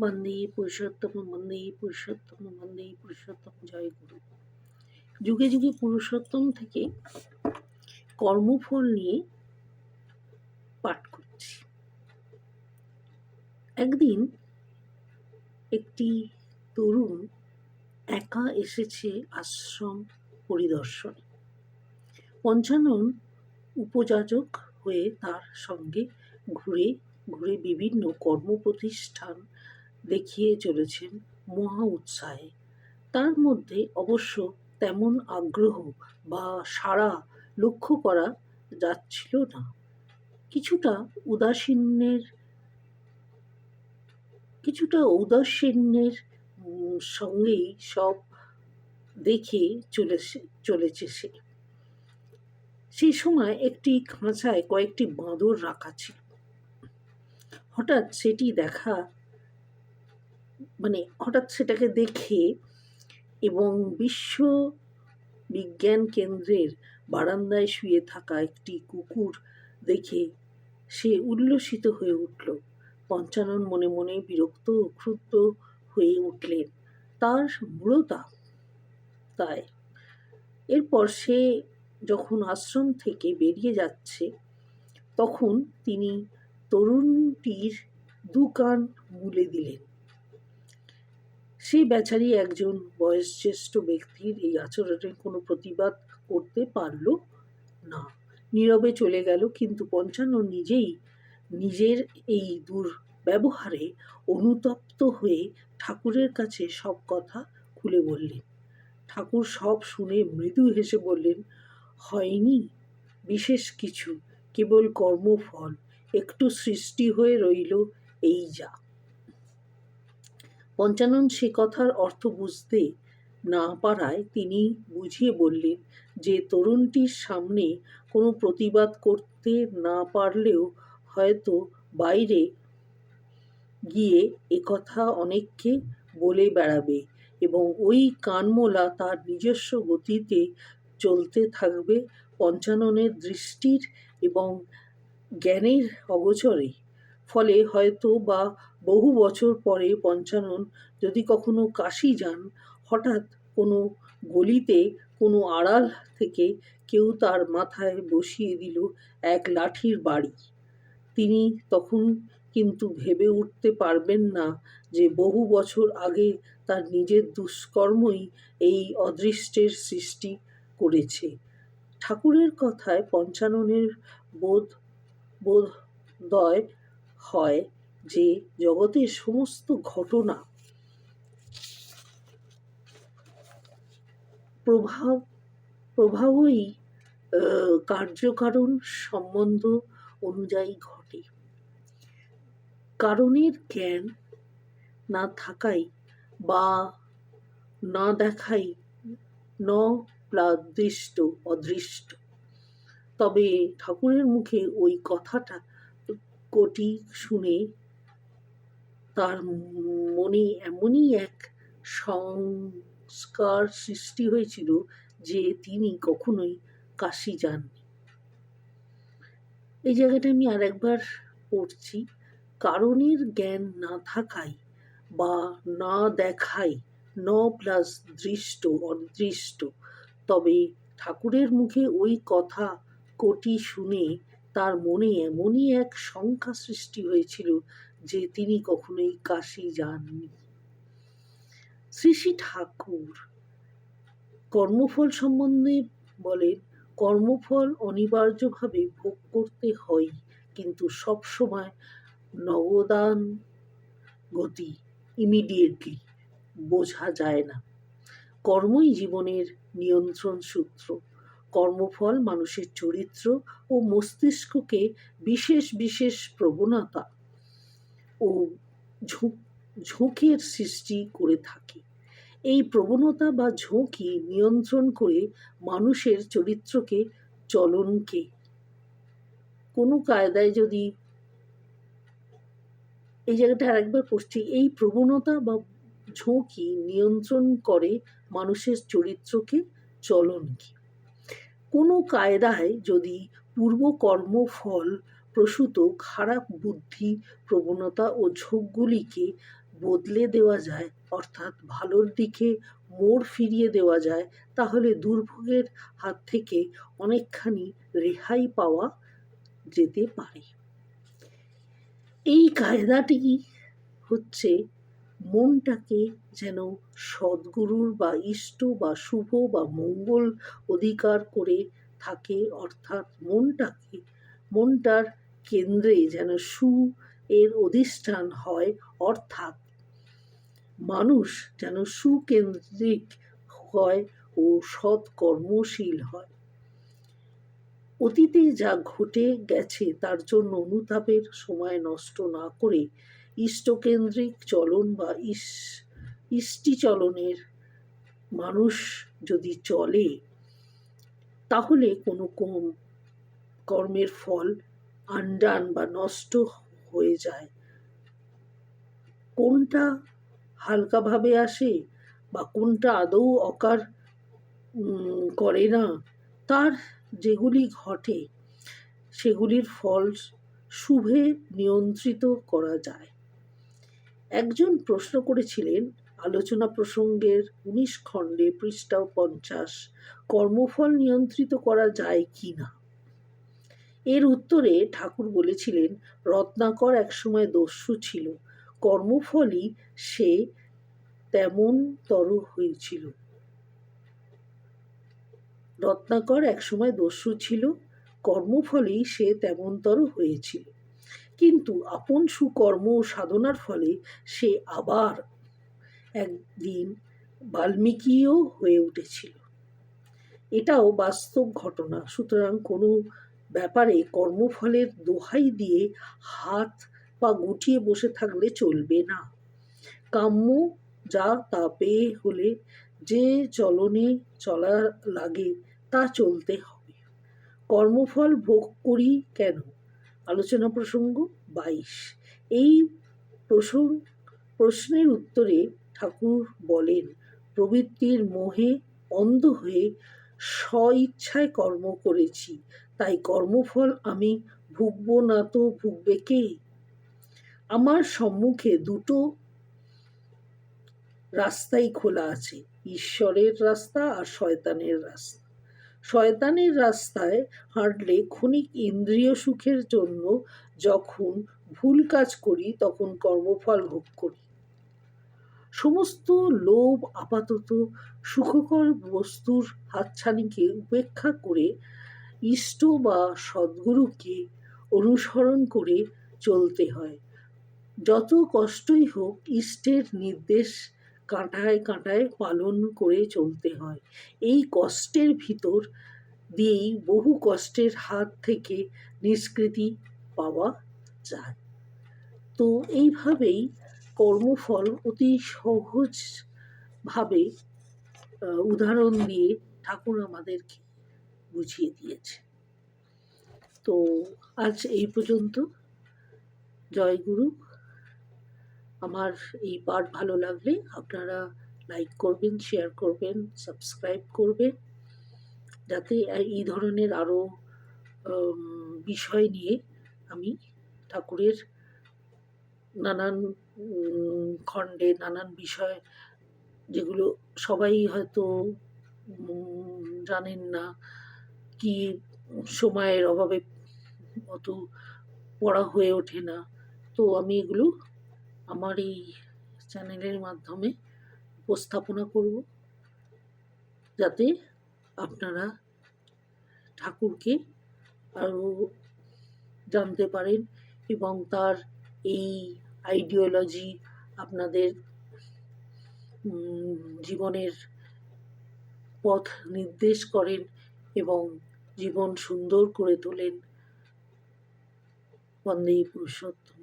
বন্দে পুরুষোত্তম বন্দে পুরুষোত্তম বন্দে পুরুষোত্তম, জয় গুরু। যুগে যুগে পুরুষোত্তম থেকে কর্মফল নিয়ে পাঠ করছি। একদিন একটি তরুণ একা এসেছে আশ্রম পরিদর্শনে। পঞ্চানন উপযাজক হয়ে তার সঙ্গে ঘুরে ঘুরে বিভিন্ন কর্মপ্রতিষ্ঠান দেখিয়ে চলেছেন মহা উৎসাহে। তার মধ্যে অবশ্য তেমন আগ্রহ বা সাড়া লক্ষ্য করা যাচ্ছিল না। কিছুটা উদাসীনের কিছুটা ঔদাসীন্যের সঙ্গেই সব দেখে চলেছে চলেছে সে। সেই সময় একটি খাঁচায় কয়েকটি বাঁদর রাখা ছিল। হঠাৎ সেটি দেখা হঠাৎ সেটাকে দেখে এবং বিশ্ব বিজ্ঞান কেন্দ্রের বারান্দায় শুয়ে থাকা একটি কুকুর দেখে সে উল্লসিত হয়ে উঠল। পঞ্চানন মনে মনে বিরক্ত ক্ষুব্ধ হয়ে উঠলেন। তার মূলতা তাই। এরপর সে যখন আশ্রম থেকে বেরিয়ে যাচ্ছে, তখন তিনি তরুণটির দু কান মুলে দিলেন। সেই বেচারি একজন বয়োজ্যেষ্ঠ ব্যক্তির এই আচরণের কোনো প্রতিবাদ করতে পারল না। নীরবে চলে গেল, কিন্তু পঞ্চান্ন নিজেই নিজের এই দুর্ব্যবহারে অনুতপ্ত হয়ে ঠাকুরের কাছে সব কথা খুলে বললেন। ঠাকুর সব শুনে মৃদু হেসে বললেন, হয়নি, বিশেষ কিছু, কেবল কর্মফল, একটু সৃষ্টি হয়ে রইল, এই যা। পঞ্চানন সে কথার অর্থ বুঝতে না পারায় তিনি বুঝিয়ে বললেন যে তরুণটির সামনে কোনো প্রতিবাদ করতে না পারলেও হয়তো বাইরে গিয়ে একথা অনেককে বলে বেড়াবে এবং ওই কানমোলা তার নিজস্ব গতিতে চলতে থাকবে পঞ্চাননের দৃষ্টির এবং জ্ঞানের অগোচরে। ফলে হয়তো বা বহু বছর পরে পঞ্চানন যদি কখনো কাশি যান, হঠাৎ কোনো গলিতে কোনো আড়াল থেকে কেউ তার মাথায় বসিয়ে দিল এক লাঠির বাড়ি। তিনি তখন কিন্তু ভেবে উঠতে পারবেন না যে বহু বছর আগে তার নিজের দুষ্কর্মই এই অদৃষ্টের সৃষ্টি করেছে। ঠাকুরের কথায় পঞ্চাননের বোধ বোধদয় হয় যে জগতের সমস্ত ঘটনা প্রভাব, প্রভাবই কার্যকারণ সম্বন্ধ অনুযায়ী ঘটে। কারণের জ্ঞান না থাকাই বা না দেখাই ন প্লাদৃষ্ট অদৃষ্ট। তবে ঠাকুরের মুখে ওই কথাটা কোটি শুনে তার মনে এমনই এক সংস্কার সৃষ্টি হয়েছিল যে তিনি কখনোই কাশি যাননি। এই জায়গাটা আমি আরেকবার পড়ছি। কারণের জ্ঞান না থাকায় বা না দেখায় ন প্লাস দৃষ্ট, অদৃষ্ট। তবে ঠাকুরের মুখে ওই কথা কোটি শুনে তার মনে এমনই এক শঙ্কা সৃষ্টি হয়েছিল যে তিনি কখনোই কাশি যাননি। শ্রী শ্রী ঠাকুর কর্মফল সম্বন্ধে বলেন, কর্মফল অনিবার্যভাবে ভোগ করতে হয়, কিন্তু সব সময় নগদান গতি ইমিডিয়েটলি বোঝা যায় না। কর্মই জীবনের নিয়ন্ত্রণ সূত্র। কর্মফল মানুষের চরিত্র ও মস্তিষ্ককে বিশেষ বিশেষ প্রবণতা ঝোঁকের সৃষ্টি করে থাকে। এই প্রবণতা বা ঝোঁকই নিয়ন্ত্রণ করে মানুষের চরিত্রকে চলনকে কোনো কায়দায় যদি এই জায়গাটা আরেকবার পড়ছি, এই প্রবণতা বা ঝোঁকই নিয়ন্ত্রণ করে মানুষের চরিত্রকে চলনকে কোনো কায়দায় যদি পূর্বকর্ম ফল প্রসূত খারাপ বুদ্ধি, প্রবণতা ও ঝোঁকগুলিকে বদলে দেওয়া যায়, অর্থাৎ ভালোর দিকে মোড় ফিরিয়ে দেওয়া যায়, তাহলে দুর্ভোগের হাত থেকে অনেকখানি রেহাই পাওয়া যেতে পারে। এই কায়দাটি হচ্ছে মনটাকে যেন সদ্গুরুর বা ইষ্ট বা শুভ বা মঙ্গল অধিকার করে থাকে, অর্থাৎ মনটাকে মনটার কেন্দ্রে যেন সু এর অধিষ্ঠান হয়, অর্থাৎ মানুষ যেন সুকেন্দ্রিক হয় ও সৎ কর্মশীল হয়। অতীতে যা ঘটে গেছে তার জন্য অনুতাপের সময় নষ্ট না করে ইষ্টকেন্দ্রিক চলন বা ইস, ইষ্টিচলনের মানুষ যদি চলে, তাহলে কোনো কর্মের ফল আন্ডান বা নষ্ট হয়ে যায়। কোনটা হালকাভাবে আসে বা কোনটা আদৌ অকার করে না, তার যেগুলি ঘটে, সেগুলির ফল শুভে নিয়ন্ত্রিত করা যায়। একজন প্রশ্ন করেছিলেন আলোচনা প্রসঙ্গের উনিশ খণ্ডে পৃষ্ঠা পঞ্চাশ, কর্মফল নিয়ন্ত্রিত করা যায় কি না? এর উত্তরে ঠাকুর বলেছিলেন, রত্নাকর একসময় দস্যু ছিল, কর্মফলই সে তেমন তর হয়েছিল। রত্নাকর একসময় দস্যু ছিল, কর্মফলেই সে তেমনতর হয়েছিল। কিন্তু আপন সুকর্ম ও সাধনার ফলে সে আবার একদিন বাল্মীকিও হয়ে উঠেছিল। এটাও বাস্তব ঘটনা, সুতরাং কোনো ব্যাপারে কর্মফলের দোহাই দিয়ে হাত পা গুটিয়ে বসে থাকলে চলবে না। কাম্য যা তা পেয়ে হলে যে চলনে চলা লাগে তা চলতে হবে। কর্মফল ভোগ করি কেন? আলোচনা প্রসঙ্গ বাইশ। এই প্রসঙ্গ প্রশ্নের উত্তরে ঠাকুর বলেন, প্রবৃত্তির মোহে অন্ধ হয়ে স্ব ইচ্ছায় কর্ম করেছি তাই কর্মফল আমি ভুগব না তো ভুগবে কে? আমার সম্মুখে দুটো রাস্তাই খোলা আছে, ঈশ্বরের রাস্তা আর শয়তানের রাস্তা। শয়তানের রাস্তায় হাঁটলে ক্ষণিক ইন্দ্রিয় সুখের জন্য যখন ভুল কাজ করি, তখন কর্মফল ভোগ করি। সমস্ত লোভ, আপাতত সুখকর বস্তুর হাতছানিকে উপেক্ষা করে ইষ্ট বা সদ্গুরুকে অনুসরণ করে চলতে হয়। যত কষ্টই হোক, ইষ্টের নির্দেশ কাঁটায় কাঁটায় পালন করে চলতে হয়। এই কষ্টের ভিতর দিয়েই বহু কষ্টের হাত থেকে নিষ্কৃতি পাওয়া যায়। তো এইভাবেই কর্মফল অতি সহজভাবে উদাহরণ দিয়ে ঠাকুর আমাদেরকে বুঝিয়ে দিয়েছে। তো আজ এই পর্যন্ত। জয় গুরু। আমার এই পাঠ ভালো লাগলে আপনারা লাইক করবেন শেয়ার করবেন সাবস্ক্রাইব করবেন। যাতে এই ধরনের আরও বিষয় নিয়ে আমি ঠাকুরের নানান খণ্ডে নানান বিষয় যেগুলো সবাই হয়তো জানেন না কি সময়ের অভাবে অত পড়া হয়ে ওঠে না। তো আমি এগুলো আমার এই চ্যানেলের মাধ্যমে উপস্থাপনা করব। যাতে আপনারা ঠাকুরকে আরও জানতে পারেন এবং তার এই আইডিওলজি আপনাদের জীবনের পথ নির্দেশ করেন এবং জীবন সুন্দর করে তোলেন। বন্দেই পুরুষোত্তম।